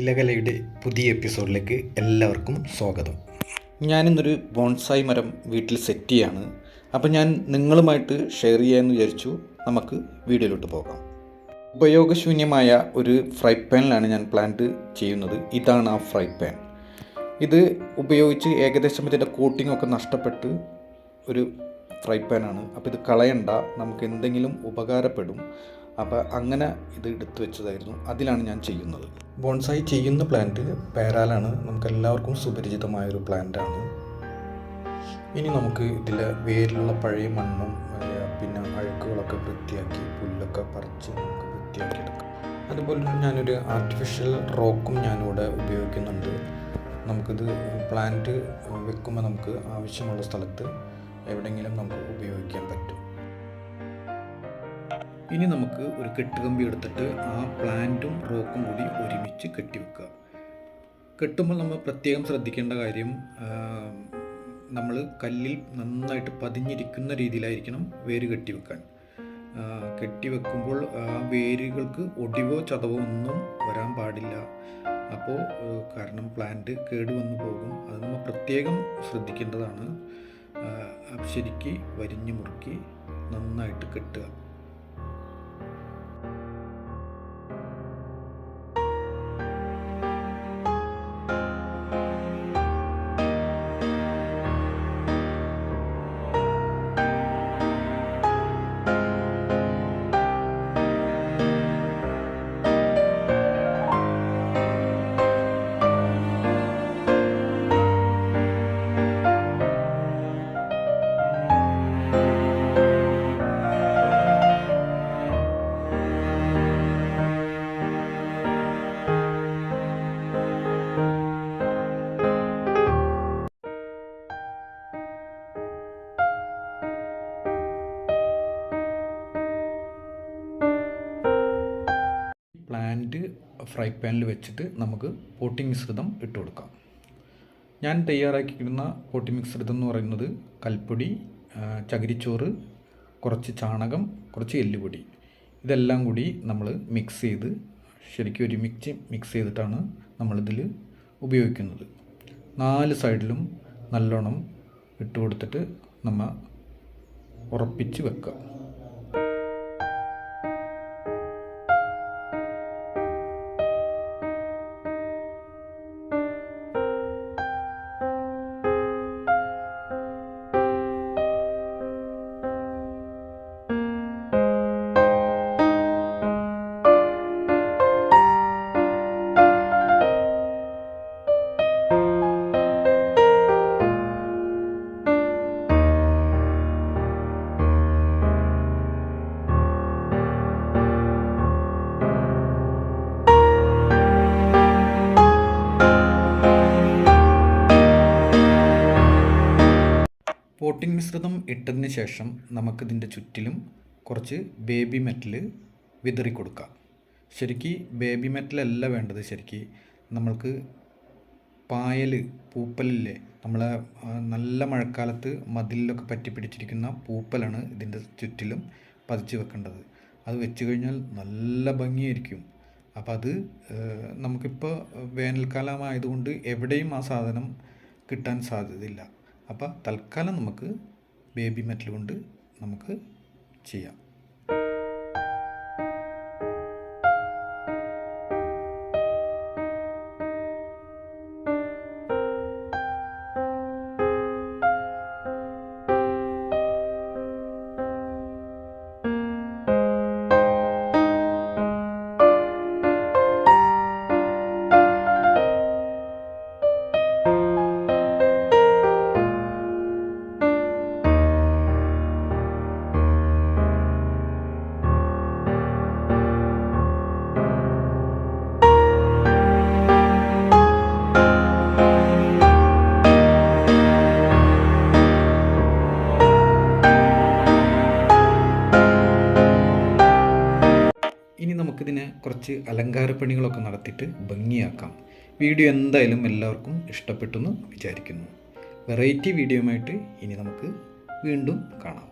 ഇലകലയുടെ പുതിയ എപ്പിസോഡിലേക്ക് എല്ലാവർക്കും സ്വാഗതം. ഞാനിന്നൊരു ബോൺസായി മരം വീട്ടിൽ സെറ്റ് ചെയ്യാണ്. അപ്പോൾ ഞാൻ നിങ്ങളുമായിട്ട് ഷെയർ ചെയ്യാമെന്ന് വിചാരിച്ചു. നമുക്ക് വീഡിയോയിലോട്ട് പോകാം. ഉപയോഗശൂന്യമായ ഒരു ഫ്രൈ പാനിലാണ് ഞാൻ പ്ലാന്റ് ചെയ്യുന്നത്. ഇതാണ് ആ ഫ്രൈ പാൻ. ഇത് ഉപയോഗിച്ച് ഏകദേശം ഇതിന്റെ കോട്ടിംഗ് ഒക്കെ നഷ്ടപ്പെട്ട് ഒരു ഫ്രൈ പാനാണ്. അപ്പോൾ ഇത് കളയണ്ട. നമുക്ക് എന്തെങ്കിലും ഉപകാരപ്പെടും. അപ്പോൾ അങ്ങനെ ഇത് എടുത്തു വെച്ചതായിരുന്നു. അതിലാണ് ഞാൻ ചെയ്യുന്നത്. ബോൺസായി ചെയ്യുന്ന പ്ലാന്റ് പേരാലാണ് നമുക്ക് എല്ലാവർക്കും സുപരിചിതമായൊരു പ്ലാന്റാണ് ഇനി നമുക്ക് ഇതിൽ വേരിലുള്ള പഴയ മണ്ണും പിന്നെ അഴുക്കുകളൊക്കെ വൃത്തിയാക്കി പുല്ലൊക്കെ പറിച്ച് നമുക്ക് വൃത്തിയാക്കിയെടുക്കാം. അതുപോലെ ഞാനൊരു ആർട്ടിഫിഷ്യൽ റോക്കും ഞാനിവിടെ ഉപയോഗിക്കുന്നുണ്ട്. നമുക്കിത് പ്ലാന്റ് വെക്കുമ്പോൾ നമുക്ക് ആവശ്യമുള്ള സ്ഥലത്ത് എവിടെയെങ്കിലും നമുക്ക് ഉപയോഗിക്കാൻ പറ്റും. ഇനി നമുക്ക് ഒരു കെട്ടുകമ്പി എടുത്തിട്ട് ആ പ്ലാന്റും റോക്കും കൂടി ഒരുമിച്ച് കെട്ടിവെക്കുക. കെട്ടുമ്പോൾ നമ്മൾ പ്രത്യേകം ശ്രദ്ധിക്കേണ്ട കാര്യം നമ്മൾ കല്ലിൽ നന്നായിട്ട് പതിഞ്ഞിരിക്കുന്ന രീതിയിലായിരിക്കണം വേര് കെട്ടിവെക്കാൻ. കെട്ടിവെക്കുമ്പോൾ ആ വേരുകൾക്ക് ഒടിവോ ചതവോ ഒന്നും വരാൻ പാടില്ല. അപ്പോൾ കാരണം പ്ലാന്റ് കേടുവന്നു പോകും. അത് നമ്മൾ പ്രത്യേകം ശ്രദ്ധിക്കേണ്ടതാണ്. ശരിക്ക് വരിഞ്ഞു മുറുക്കി നന്നായിട്ട് കെട്ടുക. ഫ്രൈ പാനിൽ വെച്ചിട്ട് നമുക്ക് പോട്ടി മിശ്രിതം ഇട്ട് കൊടുക്കാം. ഞാൻ തയ്യാറാക്കിയിരുന്ന പോട്ടി മിശ്രിതം എന്ന് പറയുന്നത് കൽപ്പൊടി ചകിരിച്ചോറ് കുറച്ച് ചാണകം കുറച്ച് എല്ലുപൊടി. ഇതെല്ലാം കൂടി നമ്മൾ മിക്സ് ചെയ്ത് ശരിക്കും ഒരുമിച്ച് മിക്സ് ചെയ്തിട്ടാണ് നമ്മളിതിൽ ഉപയോഗിക്കുന്നത്. നാല് സൈഡിലും നല്ലോണം ഇട്ട് കൊടുത്തിട്ട് നമ്മൾ ഉറപ്പിച്ച് വെക്കുക. പോട്ടിംഗ് മിശ്രിതം ഇട്ടതിന് ശേഷം നമുക്കിതിന്റെ ചുറ്റിലും കുറച്ച് ബേബി മെറ്റൽ വിതറി കൊടുക്കാം ശരിക്ക് ബേബി മെറ്റലല്ല വേണ്ടത് ശരിക്ക്. നമ്മൾക്ക് പായൽ പൂപ്പലില്ലേ നമ്മളെ നല്ല മഴക്കാലത്ത് മതിലിലൊക്കെ പറ്റി പിടിച്ചിരിക്കുന്ന പൂപ്പലാണ് ഇതിന്റെ ചുറ്റിലും പതിച്ച് വെക്കേണ്ടത്. അത് വെച്ച് കഴിഞ്ഞാൽ നല്ല ഭംഗിയായിരിക്കും. അപ്പോൾ അത് നമുക്കിപ്പോൾ വേനൽക്കാലമായതുകൊണ്ട് എവിടെയും ആ സാധനം കിട്ടാൻ സാധ്യതയില്ല. അപ്പോൾ തൽക്കാലം നമുക്ക് ബേബി മെറ്റൽ കൊണ്ട് നമുക്ക് ചെയ്യാം. കുറച്ച് അലങ്കാരപ്പണികളൊക്കെ നടത്തിയിട്ട് ഭംഗിയാക്കാം. വീഡിയോ എന്തായാലും എല്ലാവർക്കും ഇഷ്ടപ്പെട്ടെന്ന് വിചാരിക്കുന്നു. വെറൈറ്റി വീഡിയോയുമായിട്ട് ഇനി നമുക്ക് വീണ്ടും കാണാം.